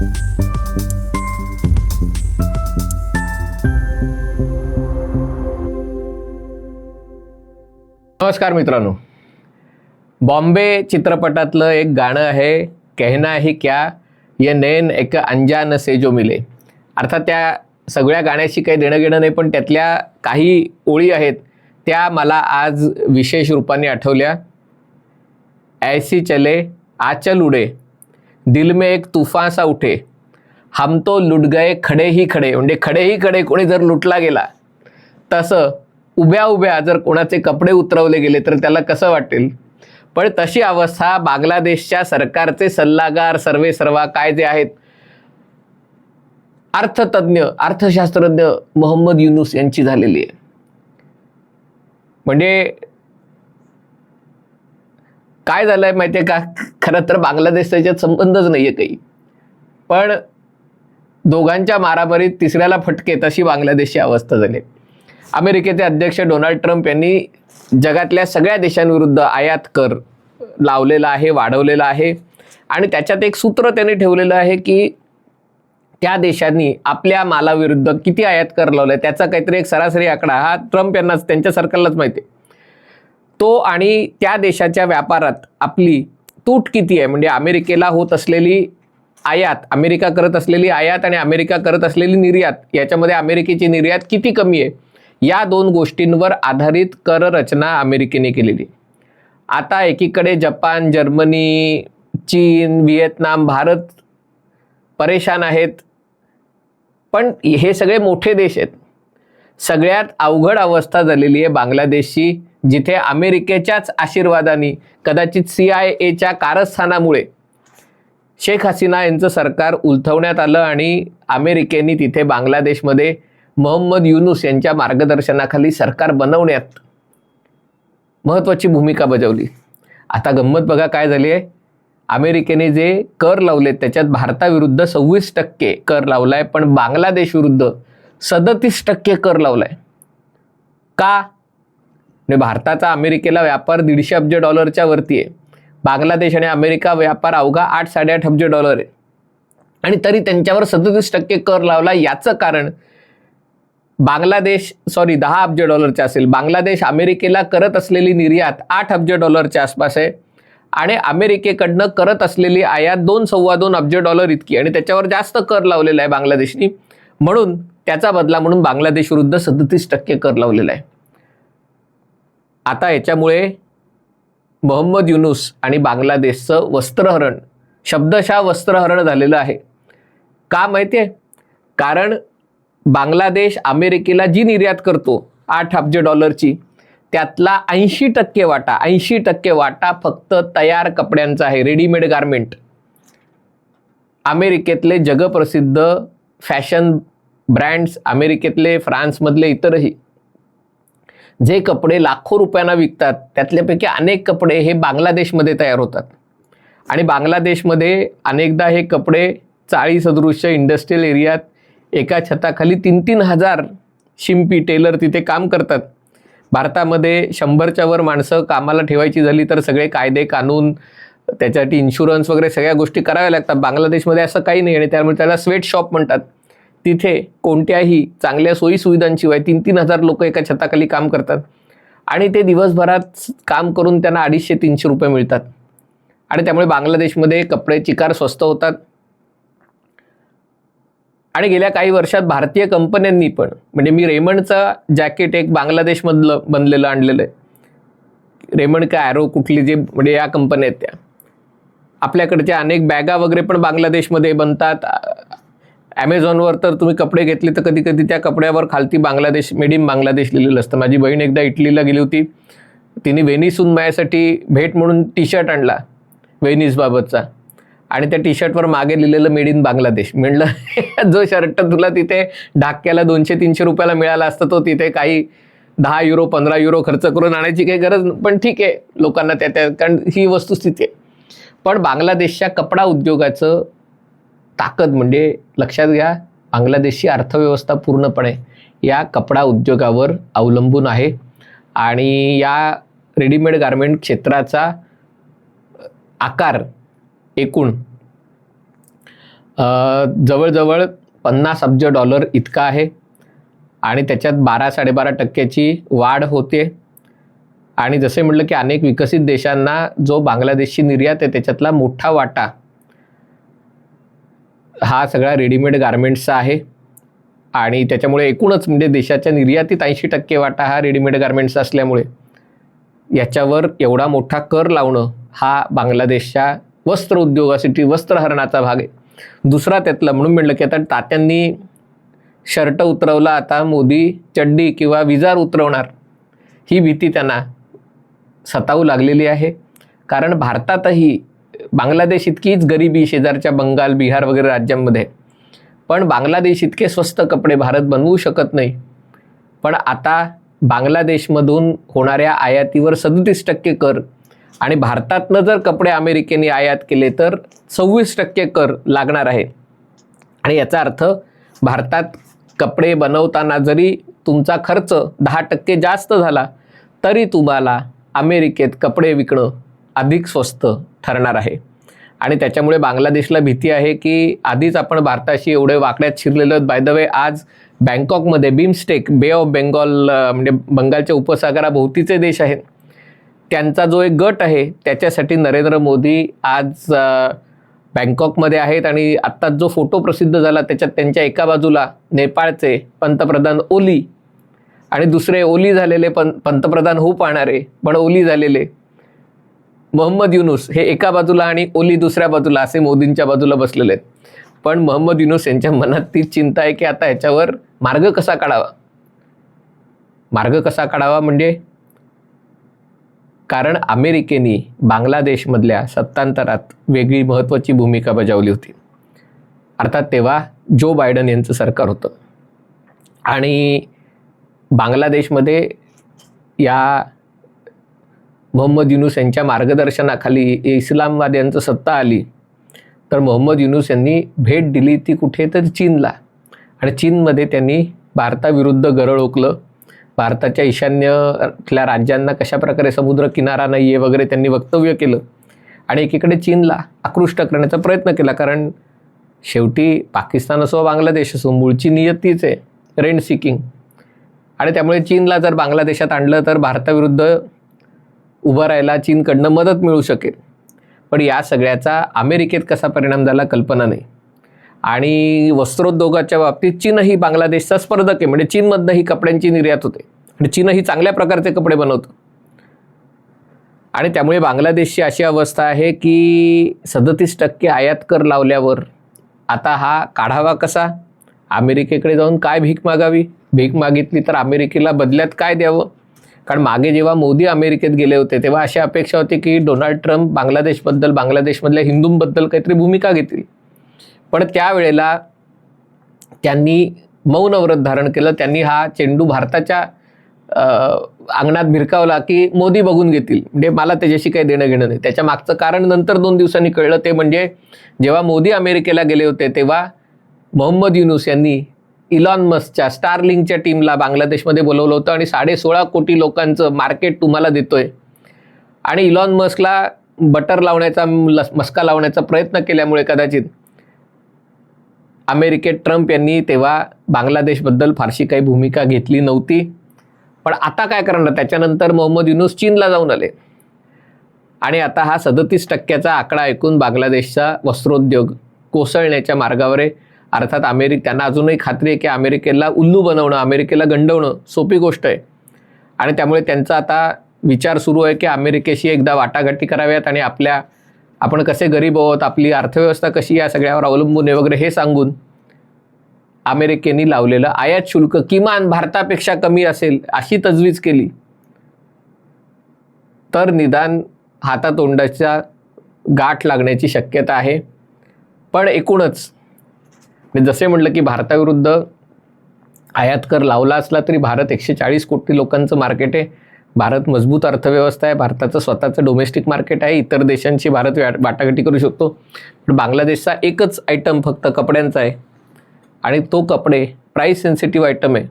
नमस्कार मित्रांनो. बॉम्बे चित्रपटातलं एक गाणं आहे कहना ही क्या ये नैन एक अंजान से जो मिले. अर्थात त्या सगळ्या गाण्याशी काही देणं घेणं नाही पण त्यातल्या काही ओळी आहेत त्या मला आज विशेष रूपाने आठवल्या. ऐसी चले आचल उडे. दिल में एक तुफान सा उठे। हम तो लुट गए खडे ही खडे। म्हणजे खडे ही खडे कोणी जर लुटला गेला तसं उभ्या उभ्या जर कोणाचे कपडे उतरवले गेले तर त्याला कसं वाटेल? पण तशी अवस्था बांगलादेशच्या सरकारचे सल्लागार सर्वे सर्वा काय जे आहेत अर्थतज्ञ अर्थशास्त्रज्ञ मोहम्मद युनुस यांची झालेली आहे. म्हणजे काय झालंय माहितीये का? खरं तर बांगलादेश त्याच्यात संबंधच नाहीये काही. पण दोघांच्या मारामारीत तिसऱ्याला फटके तशी बांगलादेशची अवस्था झाली. अमेरिकेचे अध्यक्ष डोनाल्ड ट्रम्प यांनी जगातल्या सगळ्या देशांविरुद्ध आयात कर लावलेला आहे वाढवलेला आहे. आणि त्याच्यात एक सूत्र त्यांनी ठेवलेलं आहे की त्या देशांनी आपल्या मालाविरुद्ध किती आयात कर लावलाय त्याचा काहीतरी एक सरासरी आकडा हा ट्रम्प यांनाच त्यांच्या सरकारलाच माहिती आहे तो आणि त्या देशाच्या व्यापारात आपली तूट किती आहे? म्हणजे अमेरिकेला होत असलेली आयात अमेरिका करत असलेली आयात आणि अमेरिका करत असलेली निर्यात याच्यामध्ये अमेरिकेची निर्यात किती कमी आहे? या दोन गोष्टींवर आधारित कर रचना अमेरिकेने केलेली आता एकीकडे जपान जर्मनी चीन व्हिएतनाम भारत परेशान आहेत. पण हे सगळे मोठे देश आहेत. सगळ्यात अवघड अवस्था झालेली आहे बांगलादेशची. जिथे अमेरिकेच्याच आशीर्वादाने कदाचित सी आय एच्या कारस्थानामुळे शेख हसीना यांचं सरकार उलथवण्यात आलं आणि अमेरिकेने तिथे बांगलादेशमध्ये मोहम्मद युनुस यांच्या मार्गदर्शनाखाली सरकार बनवण्यात महत्त्वाची भूमिका बजावली. आता गंमत बघा काय झाली आहे. अमेरिकेने जे कर लावले त्याच्यात भारताविरुद्ध सव्वीस टक्के कर लावला आहे पण बांगलादेश विरुद्ध सदतीस टक्के कर लावला आहे का? म्हणजे भारताचा अमेरिकेला व्यापार दीडशे अब्ज डॉलरच्या वरती आहे. बांगलादेश आणि अमेरिका व्यापार अवघा आठ साडेआठ अब्ज डॉलर आहे. आणि तरी त्यांच्यावर सदतीस टक्के कर लावला याचं कारण बांगलादेश सॉरी दहा अब्ज डॉलरचे असेल. बांगलादेश अमेरिकेला करत असलेली निर्यात आठ अब्ज डॉलरच्या आसपास आहे. आणि अमेरिकेकडनं करत असलेली आयात दोन सव्वा दोन अब्ज डॉलर इतकी आणि त्याच्यावर जास्त कर लावलेला आहे बांगलादेशनी. म्हणून त्याचा बदला म्हणून बांगलादेश विरुद्ध सदतीस टक्के कर लावलेला आहे. आता याच्यामुळे मोहम्मद युनुस आणि बांगलादेशचं वस्त्रहरण शब्दशः वस्त्रहरण झालेलं आहे. का माहिती आहे कारण बांगलादेश अमेरिकेला जी निर्यात करतो आठ अब्ज डॉलरची त्यातला ऐंशी टक्के वाटा ऐंशी टक्के वाटा फक्त तयार कपड्यांचा आहे रेडीमेड गारमेंट अमेरिकेतले जगप्रसिद्ध फॅशन ब्रँड्स अमेरिकेतले फ्रान्समधले इतरही जे कपडे लाखो रुपयांना विकतात त्यातल्यापैकी अनेक कपडे हे बांगलादेशमध्ये तयार होतात. आणि बांगलादेशमध्ये अनेकदा हे कपडे चाळी सदृश्य इंडस्ट्रियल एरियात एका छताखाली तीन तीन हजार शिंपी टेलर तिथे काम करतात. भारतामध्ये शंभरच्या वर माणसं कामाला ठेवायची झाली तर सगळे कायदे कानून त्याच्यासाठी इन्शुरन्स वगैरे सगळ्या गोष्टी कराव्या लागतात. बांगलादेशमध्ये असं काही नाही आणि त्यामुळे त्याला स्वेट शॉप म्हणतात. तिथे कोणत्याही चांगल्या सोयीसुविधांशिवाय तीन तीन हजार लोक एका छताखाली काम करतात. आणि ते दिवसभरात काम करून त्यांना अडीचशे तीनशे रुपये मिळतात. आणि त्यामुळे बांगलादेशमध्ये कपडे चिकार स्वस्त होतात. आणि गेल्या काही वर्षात भारतीय कंपन्यांनी पण म्हणजे मी रेमंडचा जॅकेट एक बांगलादेशमधलं बनलेलं आणलेलं आहे. रेमंड का ॲरो कुठली जे म्हणजे या कंपन्या आहेत त्या. आपल्याकडच्या अनेक बॅगा वगैरे पण बांगलादेशमध्ये बनतात. ॲमेझॉनवर तर तुम्ही कपडे घेतले तर कधी कधी त्या कपड्यावर खालती बांगलादेश मेड इन बांगलादेश लिहिलेलं असतं. माझी बहीण एकदा इटलीला गेली होती. तिने वेनिसून माझ्यासाठी भेट म्हणून टी शर्ट आणला वेनिसबाबतचा आणि त्या टी शर्टवर मागे लिहिलेलं मेड इन बांगलादेश. म्हणलं जो शर्ट तुला तिथे ढाक्याला दोनशे तीनशे रुपयाला मिळाला असता तो तिथे काही दहा युरो पंधरा युरो खर्च करून आणायची काही गरज पण ठीक आहे लोकांना त्या त्या कारण ही वस्तुस्थिती आहे. पण बांगलादेशच्या कपडा उद्योगाचं ताकद म्हणजे लक्षात घ्या बांगलादेशची अर्थव्यवस्था पूर्णपणे या कपडा उद्योगावर अवलंबून आहे. आणि या रेडीमेड गारमेंट क्षेत्राचा आकार एकूण जवळजवळ पन्नास अब्ज डॉलर इतका आहे. आणि त्याच्यात बारा साडेबारा टक्क्याची वाढ होते. आणि जसे म्हटलं की अनेक विकसित देशांना जो बांगलादेशची निर्यात आहे त्याच्यातला मोठा वाटा हा सगळा रेडीमेड गारमेंट्सचा आहे. आणि त्याच्यामुळे एकूणच म्हणजे देशाच्या निर्यातीत ऐंशी टक्के वाटा हा रेडीमेड गारमेंट्स असल्यामुळे याच्यावर एवढा मोठा कर लावणं हा बांगलादेशच्या वस्त्र उद्योगासाठी वस्त्रहरणाचा भाग आहे. दुसरा त्यातला म्हणून म्हटलं की आता तात्यांनी शर्ट उतरवला आता मोदी चड्डी किंवा विजार उतरवणार ही भीती त्यांना सतावू लागलेली आहे. कारण भारतातही बांगलादेश इतकीच गरिबी शेजारच्या बंगाल बिहार वगैरे राज्यांमध्ये पण बांगलादेश इतके स्वस्त कपडे भारत बनवू शकत नाही. पण आता बांगलादेशमधून होणाऱ्या आयातीवर सदतीस टक्के कर आणि भारतातनं जर कपडे अमेरिकेने आयात केले तर सव्वीस टक्के कर लागणार आहे. आणि याचा अर्थ भारतात कपडे बनवताना जरी तुमचा खर्च दहा टक्के जास्त झाला तरी तुम्हाला अमेरिकेत कपडे विकणं अधिक स्वस्त ठरणार आहे. आणि त्याच्यामुळे बांगलादेशला भीती आहे की आधीच आपण भारताशी एवढे वाकड्यात शिरलेलो बाय द वे आज बँकॉकमध्ये बिमस्टेक बे ऑफ बेंगॉल म्हणजे बंगालच्या उपसागराभोवतीचे देश आहेत. त्यांचा जो एक गट आहे त्याच्यासाठी नरेंद्र मोदी आज बँकॉकमध्ये आहेत. आणि आत्ताच जो फोटो प्रसिद्ध झाला त्याच्यात त्यांच्या एका बाजूला नेपाळचे पंतप्रधान ओली आणि दुसरे ओली झालेले पं पंतप्रधान होऊ पाहणारे पण ओली झालेले मोहम्मद युनुस हे एका बाजूला आणि ओली दुसऱ्या बाजूला असे मोदींच्या बाजूला बसलेले आहेत. पण मोहम्मद युनुस यांच्या मनात तीच चिंता आहे की आता ह्याच्यावर मार्ग कसा काढावा? मार्ग कसा काढावा म्हणजे? कारण अमेरिकेने बांगलादेशमधल्या सत्तांतरात वेगळी महत्त्वाची भूमिका बजावली होती. अर्थात तेव्हा जो बायडन यांचं सरकार होतं. आणि बांगलादेशमध्ये या मोहम्मद युनुस यांच्या मार्गदर्शनाखाली इस्लामवाद्यांचं सत्ता आली. तर मोहम्मद युनुस यांनी भेट दिली ती कुठे? तर चीनला. आणि चीनमध्ये त्यांनी भारताविरुद्ध गरळ ओकलं. भारताच्या ईशान्यतल्या राज्यांना कशाप्रकारे समुद्र किनारा नाही आहे वगैरे त्यांनी वक्तव्य केलं. आणि एकीकडे चीनला आकृष्ट करण्याचा प्रयत्न केला कारण शेवटी पाकिस्तान असो बांगलादेश असो मूळची नियत तीच आहे रेंट सिकिंग आणि त्यामुळे चीनला जर बांगलादेशात आणलं तर भारताविरुद्ध उभं राहायला चीनकडनं मदत मिळू शकेल. पण या सगळ्याचा अमेरिकेत कसा परिणाम झाला कल्पना नाही. आणि वस्त्रोद्योगाच्या बाबतीत चीनही बांगलादेशचा स्पर्धक आहे. म्हणजे चीनमधनं ही कपड्यांची निर्यात होते. आणि चीनही चांगल्या प्रकारचे कपडे बनवतो. आणि त्यामुळे बांगलादेशची अशी अवस्था आहे की सदतीस टक्के आयात कर लावल्यावर आता हा काढावा कसा? अमेरिकेकडे जाऊन काय भीक मागावी? भीक मागितली तर अमेरिकेला बदल्यात काय द्यावं? कारण मागे जेव्हा मोदी अमेरिकेत गेले होते तेव्हा अशी अपेक्षा होती की डोनाल्ड ट्रम्प बांगलादेशबद्दल बांगलादेशमधल्या हिंदूंबद्दल काहीतरी भूमिका घेतील. पण त्यावेळेला त्यांनी मौन व्रत धारण केलं. त्यांनी हा चेंडू भारताच्या अंगणात भिरकावला की मोदी बघून घेतील. म्हणजे मला त्याच्याशी काही देणं घेणं नाही. त्याच्या मागचं कारण नंतर दोन दिवसांनी कळलं. ते म्हणजे जेव्हा मोदी अमेरिकेला गेले होते तेव्हा मोहम्मद युनुस यांनी इलॉन मस्कच्या स्टारलिंकच्या टीमला बांगलादेशमध्ये बोलवलं होतं आणि साडे सोळा कोटी लोकांचं मार्केट तुम्हाला देतोय. आणि इलॉन मस्कला बटर लावण्याचा लस- मस्का लावण्याचा प्रयत्न केल्यामुळे कदाचित अमेरिकेत ट्रम्प यांनी तेव्हा बांगलादेशबद्दल फारशी काही भूमिका घेतली नव्हती. पण आता काय करणार? त्याच्यानंतर मोहम्मद युनुस चीनला जाऊन आले. आणि आता हा सदतीस टक्क्याचा आकडा ऐकून बांगलादेशचा वस्त्रोद्योग कोसळण्याच्या मार्गावर आहे अर्थात अमेरिक त्यांना अजूनही खात्री आहे की अमेरिकेला उल्लू बनवणं अमेरिकेला गंडवणं सोपी गोष्ट आहे. आणि त्यामुळे त्यांचा आता विचार सुरू आहे की अमेरिकेशी एकदा वाटाघाटी कराव्यात आणि आपल्या आपण कसे गरीब आहोत आपली अर्थव्यवस्था कशी या सगळ्यावर अवलंबून आहे वगैरे हे सांगून अमेरिकेने लावलेलं आयात शुल्क किमान भारतापेक्षा कमी असेल अशी तजवीज केली. तर निदान हातातोंडाच्या गाठ लागण्याची शक्यता आहे. पण एकूणच मी जसे म्हटलं की भारताविरुद्ध आयात कर लावला असला तरी भारत एकशे चाळीस कोटी लोकांचं मार्केट आहे. भारत मजबूत अर्थव्यवस्था आहे. भारताचं स्वतःचं डोमेस्टिक मार्केट आहे. इतर देशांशी भारत व्या- वाटाघाटी करू शकतो. पण बांगलादेशचा एकच आयटम फक्त कपड्यांचा आहे. आणि तो कपडे प्राईस सेन्सिटिव्ह आयटम आहे.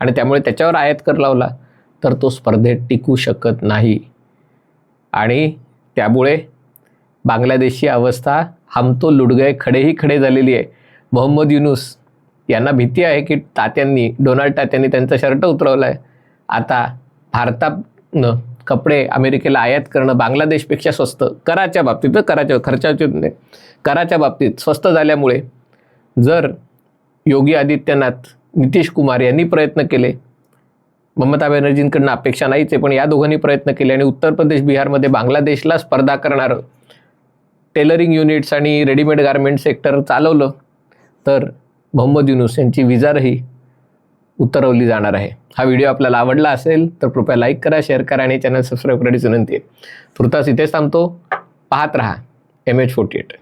आणि त्यामुळे त्याच्यावर आयात कर लावला तर तो स्पर्धेत टिकू शकत नाही. आणि त्यामुळे बांगलादेशची अवस्था हमतो लुडगय खडेही खडे झालेली आहे. मोहम्मद युनुस यांना भीती आहे की तात्यांनी डोनाल्ड तात्यांनी त्यांचा शर्ट उतरवला आहे आता भारतानं कपडे अमेरिकेला आयात करणं बांगलादेशपेक्षा स्वस्त कराच्या बाबतीत कराच्या खर्चाच्या नाही, कराच्या बाबतीत स्वस्त झाल्यामुळे जर योगी आदित्यनाथ नितीश कुमार यांनी प्रयत्न केले ममता बॅनर्जींकडनं अपेक्षा नाहीच आहे पण या दोघांनी प्रयत्न केले आणि उत्तर प्रदेश बिहारमध्ये बांगलादेशला स्पर्धा करणारं टेलरिंग युनिट्स आणि रेडीमेड गारमेंट सेक्टर चालवलं तर मोहम्मद युनुस यांची विजारही उतरवली जाणार आहे. हा व्हिडिओ आपल्याला आवडला असेल तर कृपया लाईक करा शेअर करा आणि चॅनल सबस्क्राईब करण्याची विनंती आहे. तुर्तास इथेच थांबतो. पाहत रहा. M H forty eight